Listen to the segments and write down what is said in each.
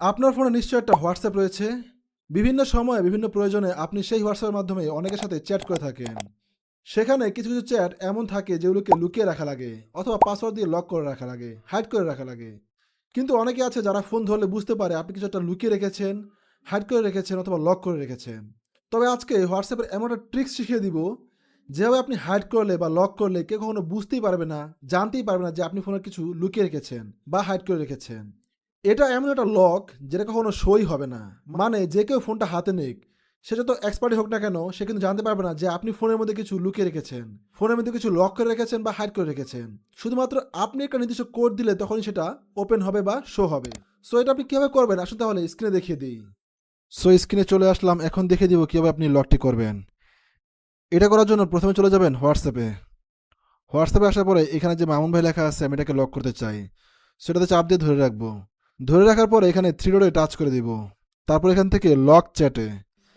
আপনার ফোনে নিশ্চয়ই একটা হোয়াটসঅ্যাপ রয়েছে। বিভিন্ন সময়ে, বিভিন্ন প্রয়োজনে আপনি সেই হোয়াটসঅ্যাপের মাধ্যমে অনেকের সাথে চ্যাট করে থাকেন। সেখানে কিছু কিছু চ্যাট এমন থাকে যেগুলোকে লুকিয়ে রাখা লাগে অথবা পাসওয়ার্ড দিয়ে লক করে রাখা লাগে, হাইড করে রাখা লাগে। কিন্তু অনেকে আছে যারা ফোন ধরলে বুঝতে পারে আপনি কিছু একটা লুকিয়ে রেখেছেন, হাইড করে রেখেছেন অথবা লক করে রেখেছেন। তবে আজকে হোয়াটসঅ্যাপের এমন একটা ট্রিক্স শিখিয়ে দিব, যেভাবে আপনি হাইড করলে বা লক করলে কেউ কখনো বুঝতেই পারবে না, জানতেই পারবে না যে আপনি ফোনে কিছু লুকিয়ে রেখেছেন বা হাইড করে রেখেছেন। এটা এমন একটা লক যেটা কখনো সই হবে না। মানে যে কেউ ফোনটা হাতে নেক সেটা তো এক্সপার্টি হোক না কেন, সে কিন্তু জানতে পারবে না যে আপনি ফোনের মধ্যে কিছু লুকিয়ে রেখেছেন, ফোনের মধ্যে কিছু লক করে রেখেছেন বা হাইড করে রেখেছেন। শুধুমাত্র আপনি একটা নির্দিষ্ট কোড দিলে তখনই সেটা ওপেন হবে বা শো হবে। সো এটা আপনি কীভাবে করবেন? আসুন তাহলে স্ক্রিনে দেখিয়ে দিই। সো স্ক্রিনে চলে আসলাম। এখন দেখিয়ে দিব কীভাবে আপনি লকটি করবেন। এটা করার জন্য প্রথমে চলে যাবেন হোয়াটসঅ্যাপে। হোয়াটসঅ্যাপে আসার পরে এখানে যে মামুন ভাই লেখা আছে, আমি এটাকে লক করতে চাই। সেটাতে চাপ দিয়ে ধরে রাখব। ধরে রাখার পরে এখানে থ্রি ডোরে টাচ করে দিব। তারপর এখান থেকে লক চ্যাটে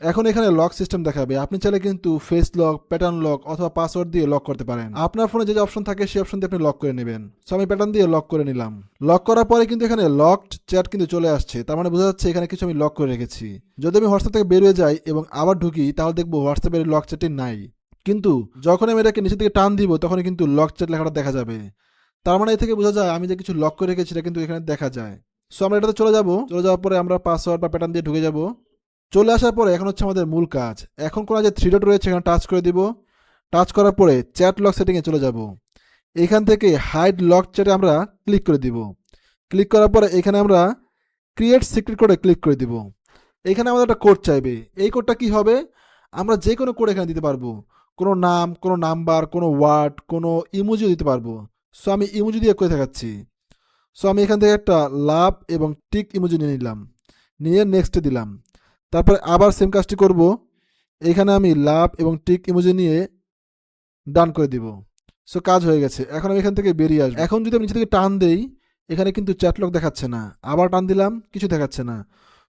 এখন এখানে লক সিস্টেম দেখাবে। আপনি চাইলে কিন্তু ফেস লক প্যাটার্ন লক অথবা পাসওয়ার্ড দিয়ে লক করতে পারেন। আপনার ফোনে যে অপশন থাকে, সেই অপশন দিয়ে আপনি লক করে নেবেন। সো আমি প্যাটার্ন দিয়ে লক করে নিলাম। লক করার পরে কিন্তু এখানে লকড চ্যাট কিন্তু চলে আসছে। তার মানে বোঝা যাচ্ছে এখানে কিছু আমি লক করে রেখেছি। যদি আমি হোয়াটসঅ্যাপ থেকে বেরিয়ে যাই এবং আবার ঢুকি, তাহলে দেখব হোয়াটসঅ্যাপের লক চ্যাটটি নাই। কিন্তু যখন আমি এটাকে নিচে থেকে টান দিব তখন কিন্তু লক চ্যাট লেখাটা দেখা যাবে। তার মানে এ থেকে বোঝা যায় আমি যে কিছু লক করে রেখেছি এটা কিন্তু এখানে দেখা যায়। সো আমরা এটাতে চলে যাব। চলে যাওয়ার পরে আমরা পাসওয়ার্ড বা প্যাটার্ন দিয়ে ঢুকে যাব। চলে আসার পরে এখন হচ্ছে আমাদের মূল কাজ। এখন কোনো যে থ্রি ডট রয়েছে, এখানে টাচ করে দিব। টাচ করার পরে চ্যাট লক সেটিংয়ে চলে যাব। এখান থেকে হাইড লক চ্যাটে আমরা ক্লিক করে দিব। ক্লিক করার পরে এখানে আমরা ক্রিয়েট সিক্রেট কোডে ক্লিক করে দিব। এখানে আমাদের একটা কোড চাইবে। এই কোডটা কি হবে? আমরা যে কোনো কোড এখানে দিতে পারব। কোনো নাম, কোনো নাম্বার কোনো ওয়ার্ড কোনো ইমোজিও দিতে পারব। সো আমি ইমোজি দিয়ে করে দেখাচ্ছি। সো আমি এখান থেকে একটা লাভ এবং টিক ইমোজি নিয়ে নিলাম। নিয়ে নেক্সটে দিলাম। তারপরে আবার সেম কাজটি করব। এখানে আমি লাভ এবং টিক ইমোজি নিয়ে ডান করে দিব। সো কাজ হয়ে গেছে। এখন আমি এখান থেকে বেরিয়ে আসব। এখন যদি আমি নিচে থেকে টান দেই, এখানে কিন্তু চ্যাটলক দেখাচ্ছে না। আবার টান দিলাম, কিছু দেখাচ্ছে না।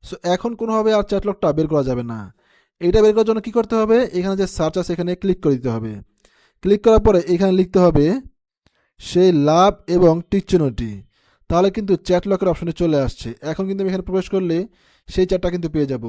সো এখন কোনোভাবে আর চ্যাটলকটা বের করা যাবে না। এইটা বের করার জন্য কী করতে হবে? এখানে যে সার্চ আছে, এখানে ক্লিক করে দিতে হবে। ক্লিক করার পরে এখানে লিখতে হবে, সেই লাভ এবং টিক চিহ্নটি। তাহলে কিন্তু চ্যাট লকের অপশনে চলে আসছে। এখন কিন্তু আমি এখানে প্রবেশ করলে সেই চ্যাটটা কিন্তু পেয়ে যাব।